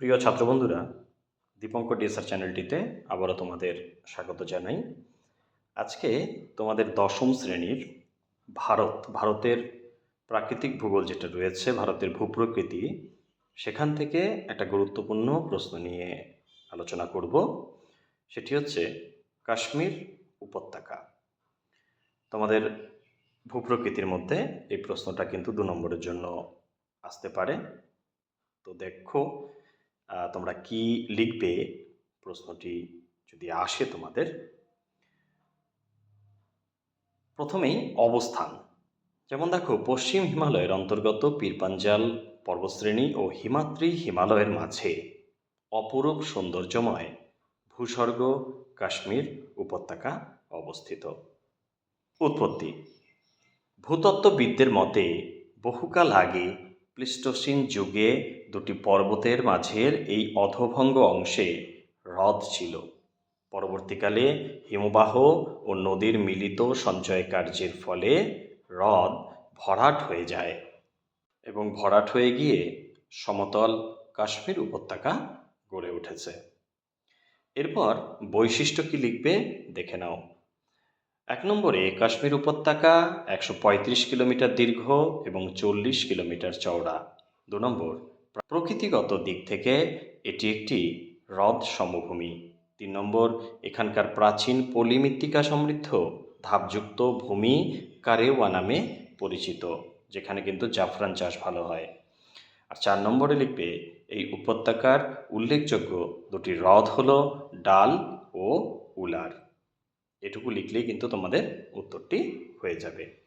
প্রিয় ছাত্রবন্ধুরা, দীপঙ্কর ডিএসআর চ্যানেলটিতে আবারও তোমাদের স্বাগত জানাই। আজকে তোমাদের দশম শ্রেণির ভারত, ভারতের প্রাকৃতিক ভূগোল যেটা রয়েছে, ভারতের ভূপ্রকৃতি, সেখান থেকে একটা গুরুত্বপূর্ণ প্রশ্ন নিয়ে আলোচনা করব। সেটি হচ্ছে কাশ্মীর উপত্যকা। তোমাদের ভূপ্রকৃতির মধ্যে এই প্রশ্নটা কিন্তু দু নম্বরের জন্য আসতে পারে। তো দেখো তোমরা কি লিখবে? প্রশ্নটি যদি আসে তোমাদের। প্রথমেই অবস্থান। যেমন দেখো, পশ্চিম হিমালয়ের অন্তর্গত পীরপাঞ্জাল পর্বতশ্রেণী ও হিমাদ্রি হিমালয়ের মাঝে অপরূপ সৌন্দর্যময় ভূস্বর্গ, কাশ্মীর উপত্যকা অবস্থিত। উৎপত্তি। ভূতত্ত্ববিদদের মতে, বহুকাল আগে প্লিস্টোসিন যুগে দুটি পর্বতের মাঝের এই অধভঙ্গ অংশে হ্রদ ছিল। পরবর্তীকালে হিমবাহ ও নদীর মিলিত সঞ্চয় কার্যের ফলে হ্রদ ভরাট হয়ে যায় এবং ভরাট হয়ে গিয়ে সমতল কাশ্মীর উপত্যকা গড়ে উঠেছে। এরপর বৈশিষ্ট্য কি লিখবে দেখে নাও। এক নম্বরে, কাশ্মীর উপত্যকা একশো পঁয়ত্রিশ কিলোমিটার দীর্ঘ এবং চল্লিশ কিলোমিটার চওড়া। দু নম্বর প্রকৃতিগত দিক থেকে এটি একটি হ্রদ সমভূমি। তিন নম্বর, এখানকার প্রাচীন পলি মৃত্তিকা সমৃদ্ধ ধাপযুক্ত ভূমি কারেওয়া নামে পরিচিত, যেখানে কিন্তু জাফরান চাষ ভালো হয়। আর চার নম্বরে লিখবে, এই উপত্যকার উল্লেখযোগ্য দুটি হ্রদ হল ডাল ও উলার। এটুকু লিখলেই কিন্তু তোমাদের উত্তরটি হয়ে যাবে।